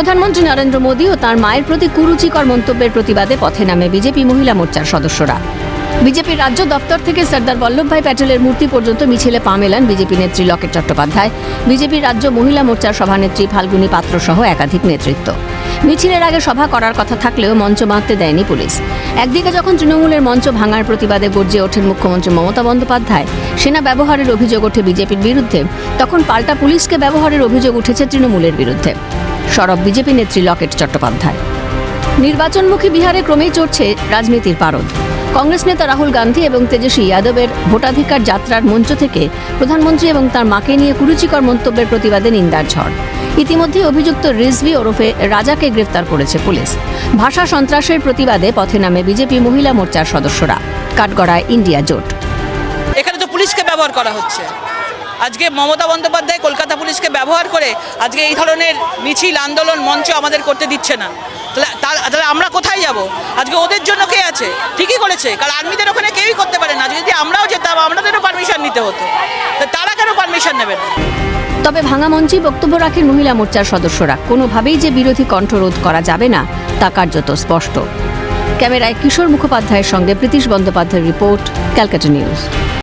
প্রধানমন্ত্রী নরেন্দ্র মোদী ও তার মায়ের প্রতি কুরুচিকর মন্তব্যের প্রতিবাদে পথে নামে বিজেপি মহিলা মোর্চার সদস্যরা। বিজেপির রাজ্য দপ্তর থেকে সর্দার বল্লভভাই প্যাটেলের মূর্তি পর্যন্ত মিছিলে পা মেলান বিজেপি নেত্রী লকেট চট্টোপাধ্যায়। বিজেপির রাজ্য মহিলা মোর্চার সভানেত্রী ফাল্গুনী পাত্র সহ একাধিক নেতৃত্ব। মিছিলের আগে সভা করার কথা থাকলেও মঞ্চ বাঁধতে দেয়নি পুলিশ। একদিকে যখন তৃণমূলের মঞ্চ ভাঙার প্রতিবাদে গর্জে ওঠেন মুখ্যমন্ত্রী মমতা বন্দ্যোপাধ্যায়, সেনা ব্যবহারের অভিযোগ ওঠে বিজেপির বিরুদ্ধে, তখন পাল্টা পুলিশকে ব্যবহারের অভিযোগ উঠেছে তৃণমূলের বিরুদ্ধে। সরব বিজেপি নেত্রী লকেট চট্টোপাধ্যায়। নির্বাচনমুখী বিহারে ক্রমেই চড়ছে রাজনীতির পারদ। কংগ্রেস নেতা রাহুল গান্ধী এবং তেজস্বী যাদবের ভোটাধিকার যাত্রার মঞ্চ থেকে প্রধানমন্ত্রী এবং তার মাকে নিয়ে কুরুচিকর মন্তব্যের প্রতিবাদে নিন্দার ঝড়। ইতিমধ্যে অভিযুক্ত রিজভি ওরফে রাজাকে গ্রেফতার করেছে পুলিশ। ভাষা সন্ত্রাসের প্রতিবাদে পথে নামে বিজেপি মহিলা মোর্চার সদস্যরা। কাঠগড়ায় ইন্ডিয়া জোট। এখানে তো পুলিশকে ব্যবহার করা হচ্ছে। আজকে মমতা বন্দ্যোপাধ্যায় কলকাতা পুলিশকে ব্যবহার করে আজকে এই ধরনের মিছিল আন্দোলন মঞ্চ আমাদের করতে দিচ্ছে না। তাহলে তাহলে আমরা কোথায় যাব? আজকে ওদের জন্য কে আছে? ঠিকই করেছে কারণ আর্মিদের ওখানে কেউই করতে পারে না। যদি আমরাও যেতাম আমাদেরও পারমিশন নিতে হতো। তারা কেন পারমিশন নেবে না? তবে ভাঙা মঞ্চে বক্তব্য রাখেন মহিলা মোর্চার সদস্যরা। কোনোভাবেই যে বিরোধী কণ্ঠরোধ করা যাবে না, তা কার্যত স্পষ্ট। ক্যামেরায় কিশোর মুখোপাধ্যায়ের সঙ্গে প্রীতিশ বন্দ্যোপাধ্যায়ের রিপোর্ট, ক্যালকাটা নিউজ।